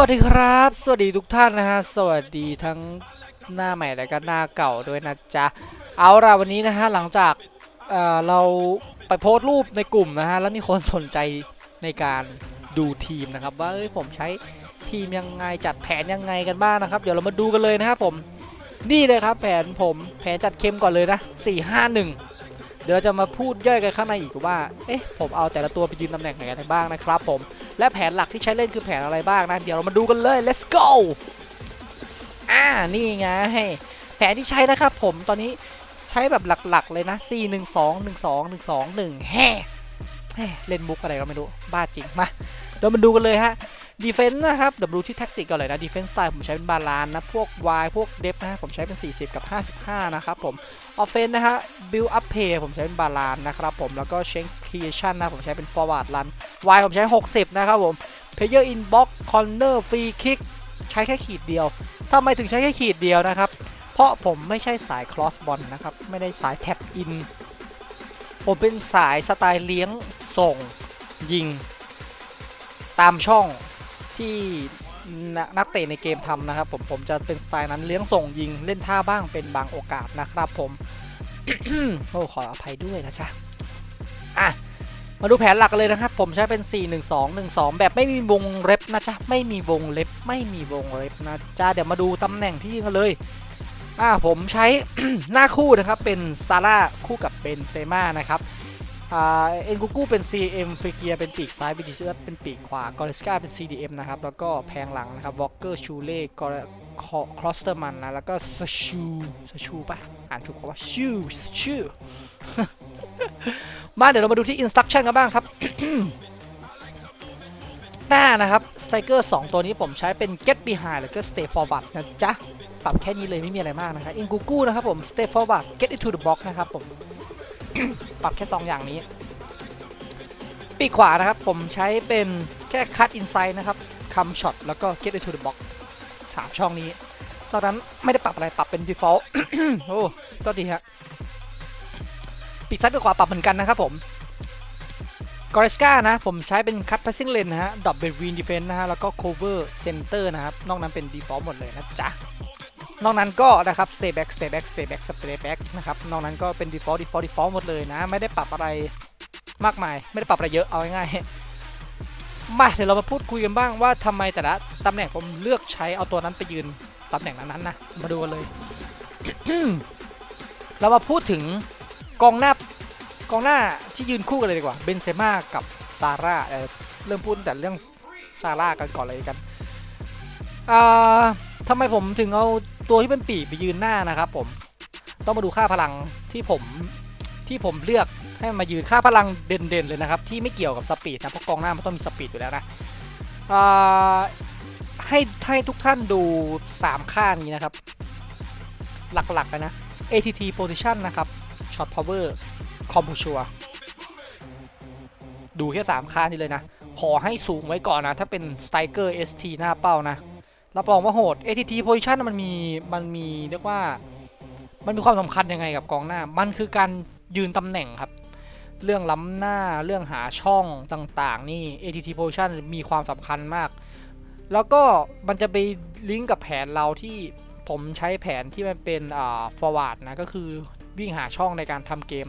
วัสดีครับ สวัสดีทุกท่านนะฮะ สวัสดีทั้งหน้าใหม่และก็หน้าเก่าด้วยนะจ๊ะ เอาล่ะวันนี้นะฮะหลังจากเอ่อเราไปโพสต์รูปในกลุ่มนะฮะ แล้วมีคนสนใจในการดูทีมนะครับ ว่าเอ้ยผมใช้ทีมยังไงจัดแผนยังไงกันบ้างนะครับ เดี๋ยวเรามาดูกันเลยนะครับผม นี่เลยครับแผนผมแผนจัดเข้มก่อนเลยนะ 4 5 1 เดี๋ยวเราจะมาพูดย่อยกันข้างในอีกว่า เอ๊ะผมเอาแต่ละตัวไปยืนตำแหน่งไหนกันบ้างนะครับผม และแผนหลักที่ใช้เล่นคือแผนอะไรบ้างนะ เดี๋ยวเรามาดูกันเลย let's go อ่านี่ไงแผนที่ใช้นะครับผมตอนนี้ใช้แบบหลักๆเลยนะ 4 1 2 1 2 1 2 1แฮ่แฮ่เล่นมุกอะไรก็ไม่รู้ บ้าจริงมาเดี๋ยวมาดูกันเลยฮะ ดีเฟนส์นะครับเดี๋ยวดูที่แท็กติกก่อนเลยนะดีเฟนส์สไตล์ผมใช้เป็นบาลานนะ พวก Y พวกเดฟนะฮะผมใช้เป็น 40 กับ 55 นะครับผมออฟเฟนนะฮะบิลอัพเพย์ผมใช้เป็นบาลานนะครับผมแล้วก็เชนครีเอชั่นนะ ผมใช้เป็น forward run Y ผมใช้ 60 นะครับผม Player inbox corner free kick ใช้แค่ขีดเดียวทำไมถึงใช้แค่ขีดเดียวนะครับ เพราะผมไม่ใช่สาย cross ball นะครับ ไม่ได้สาย tap in ผมเป็นสายสไตล์เลี้ยงส่งยิง ตามช่อง ที่นนักเตะในเกมทำนะครับผมผมจะเป็นสไตล์นั้นเลี้ยงส่งยิงเล่นท่าบ้างเป็นบางโอกาสนะครับผมโอ้ขออภัยด้วยนะจ๊ะอะมาดูแผนหลักเลยนะครับ ผมใช้เป็น 4 1 2 1 2 แบบไม่มีวงเล็บนะจ๊ะ ไม่มีวงเล็บ ไม่มีวงเล็บนะจ๊ะ เดี๋ยวมาดูตำแหน่งที่ยิงกันเลย อ่าผมใช้หน้าคู่นะครับ เป็นซาร่าคู่กับเบนเซม่านะครับ เอ็นกูกูเป็น CM ฟิเกียเป็นปีกซ้ายบิดิเซอร์เป็นปีกขวากอริสกาเป็น CDM นะครับ แล้วก็แพงหลังนะครับวอลเกอร์ชูเล่กอคลอสเตอร์มันนะ แล้วก็สชูสชูปะอ่านถูกคำว่าชูชูมาเดี๋ยวเรามาดูที่ instruction กันบ้างครับ หน้านะครับ striker 2ตัวนี้ผมใช้เป็น get behind แล้วก็ stay forward นะจ๊ะ ปรับแค่นี้เลยไม่มีอะไรมากนะครับ in g u g u นะครับผม stay forward get into the box นะครับผม ปรับแค่2อย่างนี้ ปีกขวานะครับ ผมใช้เป็นแค่ cut inside นะครับ come shot แล้วก็ get into the box สามช่องนี้ ตอนนั้นไม่ได้ปรับอะไรปรับเป็น default โอ้ก็ดีฮะปีกซ้ายปีกขวาปรับเหมือนกันนะครับผมกอริสกานะ ผมใช้เป็นคัต passing lane นะฮะดอ b เบ w วีนดีเฟนนะฮะ แล้วก็ cover center นะครับ นอกนั้นเป็น default หมดเลยนะจ๊ะ นอกนั้นก็นะครับ stay back stay back stay back stay back นะครับนอกนั้นก็เป็น default default default หมดเลยนะ ไม่ได้ปรับอะไรมากมาย ไม่ได้ปรับอะไรเยอะเอาง่ายๆมาเดี๋ยวเรามาพูดคุยกันบ้างว่าทำไมแต่ละตำแหน่งผมเลือกใช้เอาตัวนั้นไปยืนตำแหน่งนั้นๆนะมาดูกันเลย เรามาพูดถึงกองหน้ากองหน้าที่ยืนคู่กันเลยดีกว่าเบนเซม่ากับซาร่าเอ่อเริ่มพูดแต่เรื่องซาร่ากันก่อนเลยกันอ่าทำไมผมถึงเอา ตัวที่เป็นปีกไปยืนหน้านะครับ ผมต้องมาดูค่าพลังที่ผมที่ผมเลือกให้มายืนค่าพลังเด่นๆเลยนะครับ ที่ไม่เกี่ยวกับสปีดนะเพราะกองหน้ามันต้องมีสปีดอยู่แล้วนะให้ให้ทุกท่านดู 3 ค่านี้นะครับ หลักๆกันนะ ATT position นะครับ shot power คอม p ชัวดูแค่ 3 ค่านี้เลยนะ ขอให้สูงไว้ก่อนนะ ถ้าเป็น Striker ST หน้าเป้านะ รับรองว่าโหด ATT position มันมีมันมีเรียกว่า มันมีความสำคัญยังไงกับกองหน้า มันคือการยืนตำแหน่งครับ เรื่องล้ำหน้าเรื่องหาช่องต่างๆ นี่ ATT position มีความสำคัญมาก แล้วก็มันจะไปลิงก์กับแผนเราที่ผมใช้แผนที่มันเป็นอ่า forward นะก็คือวิ่งหาช่องในการทำเกม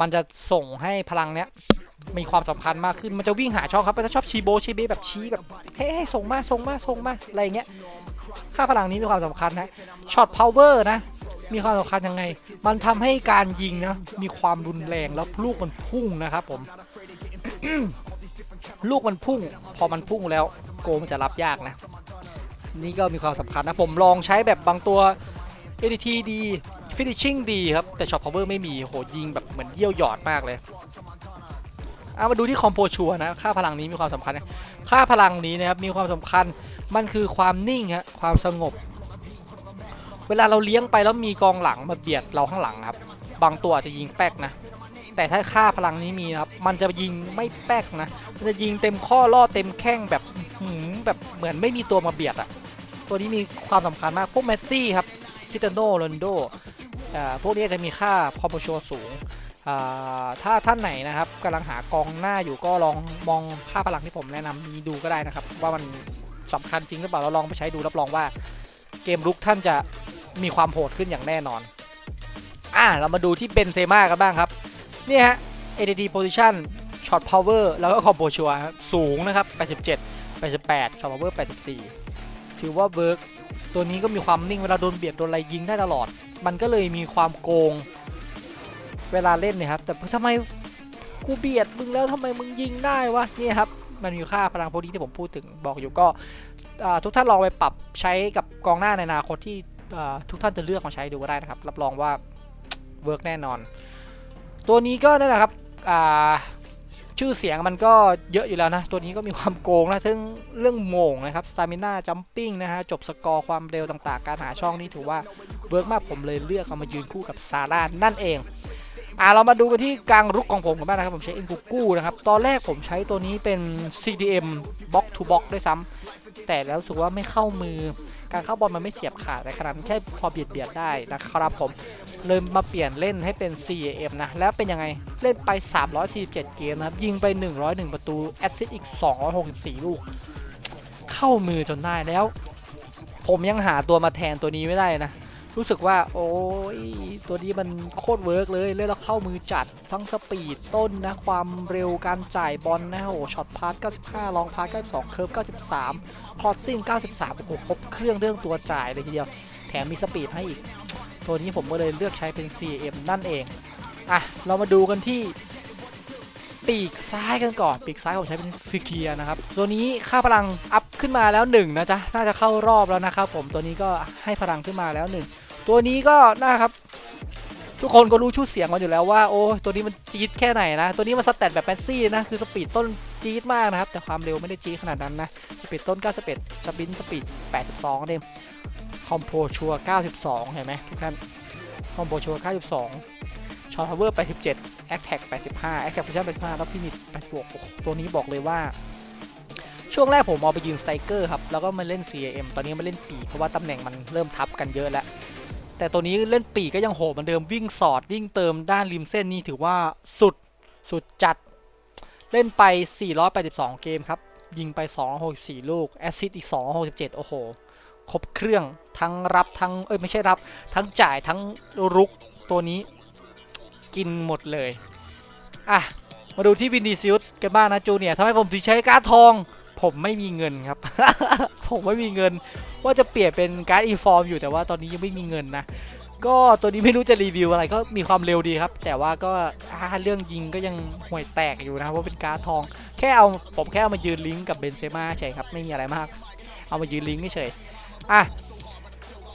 มันจะส่งให้พลังเนี้ย มีความสำคัญมากขึ้นมันจะวิ่งหาช่องครับมันจะชอบชีโบชีเบแบบชี้แบบเฮ้ยส่งมาส่งมาส่งมาอะไรอย่างเงี้ยค่าพลังนี้มีความสำคัญนะช็อตพาวเวอร์นะ มีความสำคัญยังไง มันทำให้การยิงนะ มีความรุนแรงแล้วลูกมันพุ่งนะครับผมลูกมันพุ่ง พอมันพุ่งแล้ว โกมันจะรับยากนะ นี่ก็มีความสำคัญนะผมลองใช้แบบบางตัว ADT ดี finishing ดีครับ แต่ shot power ไม่มีโหยิงแบบเหมือนเยี่ยวหยอดมากเลย เอามาดูที่คอมโพชัวนะ ค่าพลังนี้มีความสำคัญ ค่าพลังนี้นะครับมีความสำคัญ มันคือความนิ่งฮะ ความสงบ เวลาเราเลี้ยงไปแล้วมีกองหลังมาเบียดเราข้างหลังครับ บางตัวอาจจะยิงแป๊กนะ แต่ถ้าค่าพลังนี้มีครับ มันจะยิงไม่แป๊กนะ มันจะยิงเต็มข้อล่อเต็มแข้งแบบหืมแบบเหมือนไม่มีตัวมาเบียดอะตัวนี้มีความสำคัญมาก พวกเมสซี่ครับ คิตาโนโรนโด อ่า พวกนี้จะมีค่าคอมโพชัวสูง ถ้าท่านไหนนะครับกำลังหากองหน้าอยู่ก็ลองมองค่าพลังที่ผมแนะนำนี้ดูก็ได้นะครับ ว่ามันสำคัญจริงหรือเปล่าเราลองไปใช้ดูรับรองว่า เกมรุกท่านจะมีความโหดขึ้นอย่างแน่นอนอะเรามาดูที่เบนเซม่ากันบ้างครับนี่ฮะ ADD position shot power แล้วก็ combo ชัวสูงนะครับ 87 88 shot power 84 ถือว่าเวิร์กตัวนี้ก็มีความนิ่งเวลาโดนเบียดโดนอะไรยิงได้ตลอด มันก็เลยมีความโกง เวลาเล่นเนี่ยครับ แต่ทำไมกูเบียดมึงแล้วทำไมมึงยิงได้วะเนี่ยครับมันมีค่าพลังโพดีที่ผมพูดถึงบอกอยู่ก็ทุกท่านลองไปปรับใช้กับกองหน้าในอนาคตที่ทุกท่านจะเลือกมาใช้ดูก็ได้นะครับ รับรองว่าเวิร์กแน่นอน ตัวนี้ก็นั่นแหละครับชื่อเสียงมันก็เยอะอยู่แล้วนะ ตัวนี้ก็มีความโกงนะทั้งเรื่องโม่งนะครับสตามิน่าจัมปิ้งนะฮะจบสกอร์ความเร็วต่างๆ การหาช่องนี่ถือว่าเวิร์กมากผมเลยเลือกเอามายืนคู่กับซาร่านั่นเอง อ่าเรามาดูกันที่กลางรุกของผมกันบ้างนะครับ ผมใช้เอ็นกูกู้นะครับ ตอนแรกผมใช้ตัวนี้เป็น CDM box to box ด้วยซ้ำแต่แล้วรู้สึกว่าไม่เข้ามือ การเข้าบอลมันไม่เฉียบขาดแต่ขนาดแค่พอเบียดเบียดได้นะครับผมเลยมาเปลี่ยนเล่นให้เป็น CAM นะ แล้วเป็นยังไงเล่นไป 347 เกมนะครับ ยิงไป 101 ประตูแอสซิสต์อีก 264 ลูก เข้ามือจนได้แล้ว ผมยังหาตัวมาแทนตัวนี้ไม่ได้นะ รู้สึกว่าโอ้ยตัวนี้มันโคตรเวิร์กเลยเล่นแล้วเข้ามือจัดทั้งสปีดต้นนะ ความเร็วการจ่ายบอลนะโอ้ช็อตพาส95 ลองพาส92 เคิร์ฟ 93 คอร์ซิ่ง 93 โอ้โหครบเครื่องเรื่องตัวจ่ายเลยทีเดียว แถมมีสปีดให้อีก ตัวนี้ผมก็เลยเลือกใช้เป็น CM นั่นเอง อะ เรามาดูกันที่ปีกซ้ายกันก่อน ปีกซ้ายผมใช้เป็นฟิกเกียนะครับ ตัวนี้ค่าพลังอัพขึ้นมาแล้วหนึ่งนะจ๊ะ น่าจะเข้ารอบแล้วนะครับผม ตัวนี้ก็ให้พลังขึ้นมาแล้วหนึ่ง ตัวนี้ก็นะครับ ทุกคนก็รู้ชื่อเสียงมันอยู่แล้วว่าโอ้ตัวนี้มันจี๊ดแค่ไหนนะ ตัวนี้มันสแตทแบบแมสซี่นะ คือสปีดต้นจี๊ดมากนะครับ แต่ความเร็วไม่ได้จี๊ดขนาดนั้นนะสปีดต้น 91สปินสปีด 82เองคอมโพชัว92 เห็นไหมทุกท่านคอมโบชัว92ช็อตพาวเวอร์87แอคแท็ก85แอคแท็กฟิชชั่น85แล้วฟินิช86โอ้ตัวนี้บอกเลยว่าช่วงแรกผมเอาไปยืนสไตรเกอร์ครับ แล้วก็มาเล่น CAM ตอนนี้มาเล่นปีเพราะว่าตำแหน่งมันเริ่มทับกันเยอะแล้ว แต่ตัวนี้เล่นปีกก็ยังโหดเหมือนเดิมวิ่งสอดวิ่งเติมด้านริมเส้นนี่ถือว่าสุดสุดจัด เล่นไป 482 เกมครับ ยิงไป 264 ลูก แอสซิสต์อีก 267 โอ้โห ครบเครื่องทั้งรับทั้ง เอ้ย ไม่ใช่รับ ทั้งจ่ายทั้งรุกตัวนี้ กินหมดเลย อะ มาดูที่วินดีซิลกันบ้างนะจูเนียทำไมผมถึงใช้การ์ดทอง ผมไม่มีเงินครับ ผมไม่มีเงิน ว่าจะเปลี่ยนเป็นการ์ดอีฟอร์มอยู่แต่ว่าตอนนี้ยังไม่มีเงินนะ ก็ตัวนี้ไม่รู้จะรีวิวอะไรก็มีความเร็วดีครับ แต่ว่าก็าเรื่องยิงก็ยังห่วยแตกอยู่นะครับว่าเป็นการ์ดทอง แค่เอาผมแค่เอามายืนลิงก์กับเบนเซม่าเฉยครับไม่มีอะไรมาก เอามายืนลิงก์เฉยอะ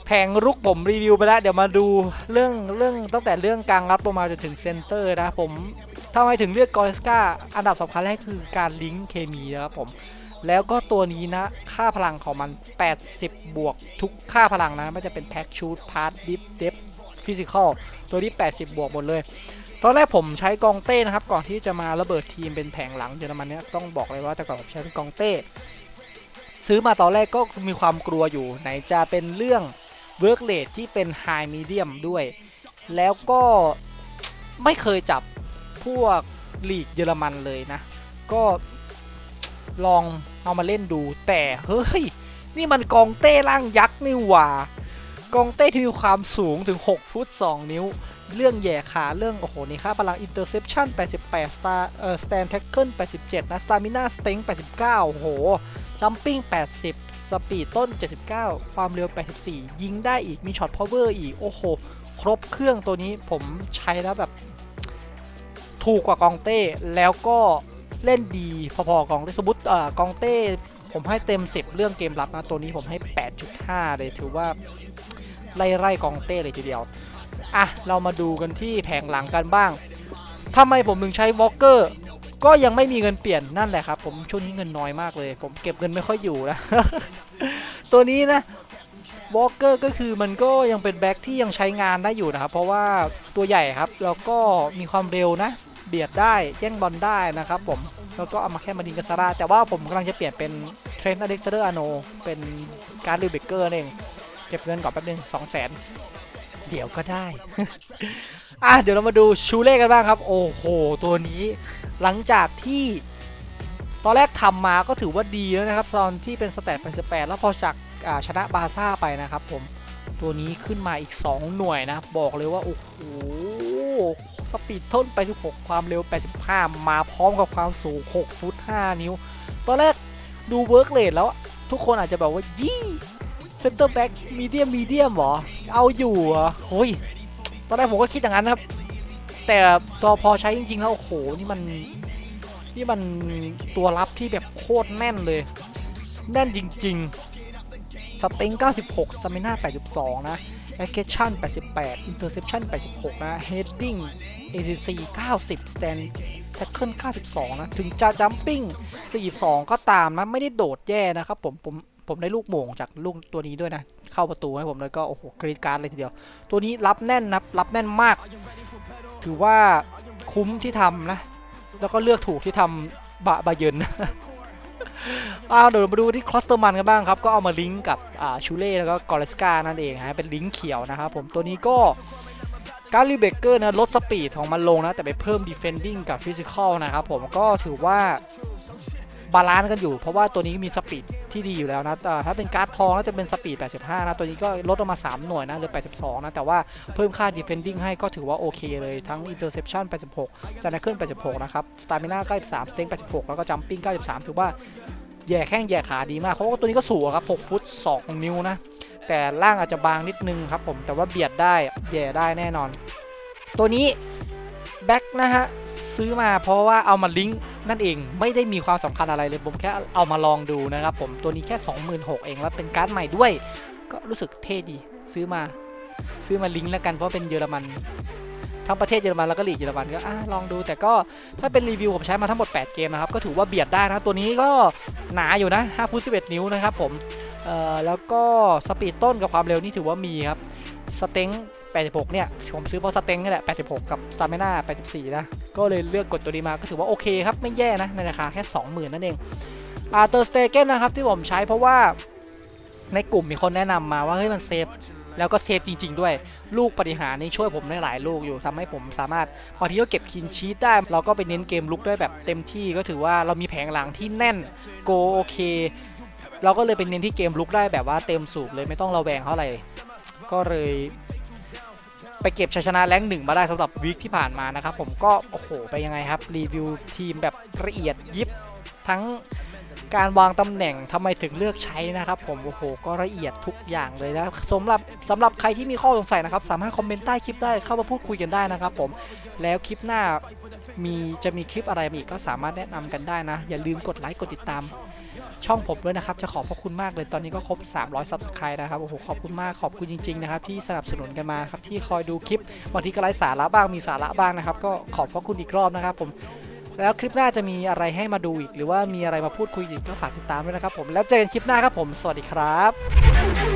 แผงรุกผมรีวิวไปแล้ว เดี๋ยวมาดูเรื่องเรื่องตั้งแต่เรื่องกลางรับลงมาจนถึงเซนเตอร์นะผมทำไมถึงเลือกกอสกาอันดับสำคัญแรกคือการลิงก์เคมีนะครับผม แล้วก็ตัวนี้นะ ค่าพลังของมัน 80 บวกทุกค่าพลังนะไม่จะเป็นแพ็กชูดพาร์ทดิฟเดฟฟิสิกอลตัวนี้ 80 บวกหมดเลย ตอนแรกผมใช้กองเต้นะครับ ก่อนที่จะมาระเบิดทีมเป็นแผงหลังเยอรมันเนี่ยต้องบอกเลยว่าแต่ก่อนผมใช้เป็นกองเต้ ซื้อมาตอนแรกก็มีความกลัวอยู่ ไหนจะเป็นเรื่องเวิร์กเลทที่เป็นไฮมีเดียมด้วย แล้วก็ไม่เคยจับพวกลีกเยอรมันเลยนะ ก็ ลองเอามาเล่นดูแต่เฮ้ย นี่มันกองเต้ร่างยักษ์นี่หว่ากองเต้ที่มีความสูงถึง 6 ฟุต 2 นิ้ว เรื่องแย่ขาเรื่อง โอ้โห นี่ค่าพลัง interception 88 star เอ่อ stand tackle 87 นะ stamina strength 89 โอ้โห jumping 80 สปีดต้น 79 ความเร็ว 84 ยิงได้อีก มีช็อต power อีก โอ้โห ครบเครื่องตัวนี้ผมใช้แล้วแบบ ถูกกว่ากองเต้แล้วก็ เล่นดีพอๆกองเต้สมมติเอ่อกองเต้ผมให้เต็ม 10 เรื่องเกมรับนะตัวนี้ผมให้ 8.5 เลยถือว่าไล่ไล่กองเต้เลยทีเดียวอะเรามาดูกันที่แผงหลังกันบ้างทำไมผมถึงใช้วอลเกอร์ก็ยังไม่มีเงินเปลี่ยนนั่นแหละครับ ผมช่วงนี้เงินน้อยมากเลย ผมเก็บเงินไม่ค่อยอยู่นะ ตัวนี้นะวอลเกอร์ก็คือมันก็ยังเป็นแบ็คที่ยังใช้งานได้อยู่นะครับ เพราะว่าตัวใหญ่ครับ แล้วก็มีความเร็วนะ เบียดได้แย่งบอลได้นะครับผมแล้วก็เอามาแค่มาดินกับซาร่าแต่ว่าผมกำลังจะเปลี่ยนเป็นเทรนต์อเล็กซานเดอร์อาโนเป็นการ์ดลิวเบเกอร์นั่นเองเก็บเงินก่อนแป๊บนึงสองแสนเดี๋ยวก็ได้ อะเดี๋ยวเรามาดูชูเล่กันบ้างครับ โอ้โห ตัวนี้หลังจากที่ตอนแรกทำมาก็ถือว่าดีแล้วนะครับ ตอนที่เป็นสแตท88แปแล้วพอจากชนะบาซ่าไปนะครับผม ตัวนี้ขึ้นมาอีก 2 หน่วยนะ บอกเลยว่า โอ้โห สปีดต้นไป16ความเร็ว 85 มาพร้อมกับความสูง 6 ฟุต 5 นิ้ว ตอนแรกดูเวิร์กเลดแล้วทุกคนอาจจะแบบว่ายี่เซนเตอร์แบ็กมีเดียมมีเดียมหรอ เอาอยู่เหรอโอ้ยตอนแรกผมก็คิดอย่างนั้นนะครับ แต่ตอพอใช้จริง ๆ แล้ว โอ้โห นี่มัน นี่มันตัวรับที่แบบโคตรแน่นเลย แน่นจริง ๆ สเต็ง96 สมิน่า82 นะ a c c t i o n 88 interception 86 นะ heading ACC 90 stand tackle 92 นะ ถึงจะ jumping 42 ก็ตามนะ ไม่ได้โดดแย่นะครับผม ผม ผมได้ลูกโมงจากลูกตัวนี้ด้วยนะ เข้าประตูให้ผมเลยก็ โอ้โห กรีดการ์ดเลยทีเดียว ตัวนี้รับแน่นนะ รับแน่นมาก ถือว่าคุ้มที่ทำนะ แล้วก็เลือกถูกที่ทำบะบาเยิน อ้าเดี๋ยวมาดูที่คลอสเตอร์มันกันบ้างครับ ก็เอามาลิงก์กับชูเล่แล้วก็กอร์เลสกานั่นเองฮะเป็นลิงก์เขียวนะครับผมตัวนี้ก็การลีเบเกอร์นะลดสปีดของมันลงนะ แต่ไปเพิ่มดีเฟนดิ้งกับฟิสิกอลนะครับผมก็ถือว่า บาลานซ์กันอยู่ เพราะว่าตัวนี้มีสปีดที่ดีอยู่แล้วนะอ่ถ้าเป็นการ์ดทองก็จะเป็นสปีด 85 นะ ตัวนี้ก็ลดลงมา 3 หน่วยนะเหลือ 82 นะ แต่ว่าเพิ่มค่า defending ให้ก็ถือว่าโอเคเลย ทั้ง interception 86จากนักเคลื่อน86 นะครับ stamina 93 strength 86 แล้วก็ jumping 93 ถือว่าแย่แข้งแย่ขาดีมากเพราะว่าตัวนี้ก็สูงครับ 6 ฟุต 2 นิ้วนะ แต่ล่างอาจจะบางนิดนึงครับผม แต่ว่าเบียดได้แย่ได้แน่นอน ตัวนี้แบ็คนะฮะซื้อมาเพราะว่าเอามาลิงก์ นั่นเองไม่ได้มีความสำคัญอะไรเลยผมแค่เอามาลองดูนะครับผมตัวนี้แค่ 26,000เองแล้วเป็นการ์ดใหม่ด้วย ก็รู้สึกเท่ดีซื้อมา ซื้อมาลิงก์แล้วกันเพราะเป็นเยอรมันทั้งประเทศเยอรมันแล้วก็ลีกเยอรมันก็อลองดูแต่ก็ถ้าเป็นรีวิวผมใช้มาทั้งหมด 8 เกมนะครับ ก็ถือว่าเบียดได้นะตัวนี้ก็หนาอยู่นะ5ฟุต11 นิ้วนะครับผมแล้วก็สปีดต้นกับความเร็วนี่ถือว่ามีครับสเต็ง86 เนี่ย ผมซื้อเพราะสเต็งนี่แหละ86 กับสตาเมน่า84 นะ ก็เลยเลือกกดตัวนี้มาก็ถือว่าโอเคครับ ไม่แย่นะ ในราคาแค่ 20,000 นั่นเองอาเตอร์สเตเกนนะครับที่ผมใช้เพราะว่าในกลุ่มมีคนแนะนำมาว่าเฮ้ยมันเซฟแล้วก็เซฟจริง ๆ ด้วย ลูกปฏิหารนี่ช่วยผมได้หลายลูกอยู่ทำให้ผมสามารถบาที่ก็เก็บคินชีตได้ เราก็ไปเน้นเกมลุกได้แบบเต็มที่ก็ถือว่าเรามีแผงหลังที่แน่นโกโอเค เราก็เลยไปเน้นที่เกมลุกได้แบบว่าเต็มสูบเลยไม่ต้องระแวงเท่าไหร่ก็เลย ไปเก็บชัยชนะแรงหนึ่งมาได้สำหรับวีคที่ผ่านมานะครับผมก็โอ้โหไปยังไงครับรีวิวทีมแบบละเอียดยิบทั้งการวางตำแหน่งทำไมถึงเลือกใช้นะครับผมโอ้โหก็ละเอียดทุกอย่างเลยนะสำหรับสำหรับใครที่มีข้อสงสัยนะครับ สามารถคอมเมนต์ใต้คลิปได้เข้ามาพูดคุยกันได้นะครับผมแล้วคลิปหน้ามีจะมีคลิปอะไรมาอีกก็สามารถแนะนำกันได้นะ อย่าลืมกดไลค์กดติดตาม ช่องผมด้วยนะครับ จะขอบพระคุณมากเลยตอนนี้ก็ครบ 300 subscribe นะครับโอ้โหขอบคุณมากขอบคุณจริงๆนะครับที่สนับสนุนกันมาครับที่คอยดูคลิปบางทีก็ไร้สาระบ้างมีสาระบ้างนะครับ ก็ขอบพระคุณอีกรอบนะครับ ผมแล้วคลิปหน้าจะมีอะไรให้มาดูอีก หรือว่ามีอะไรมาพูดคุยอีกก็ฝากติดตามด้วยนะครับผมแล้วเจอกันคลิปหน้าครับผม สวัสดีครับ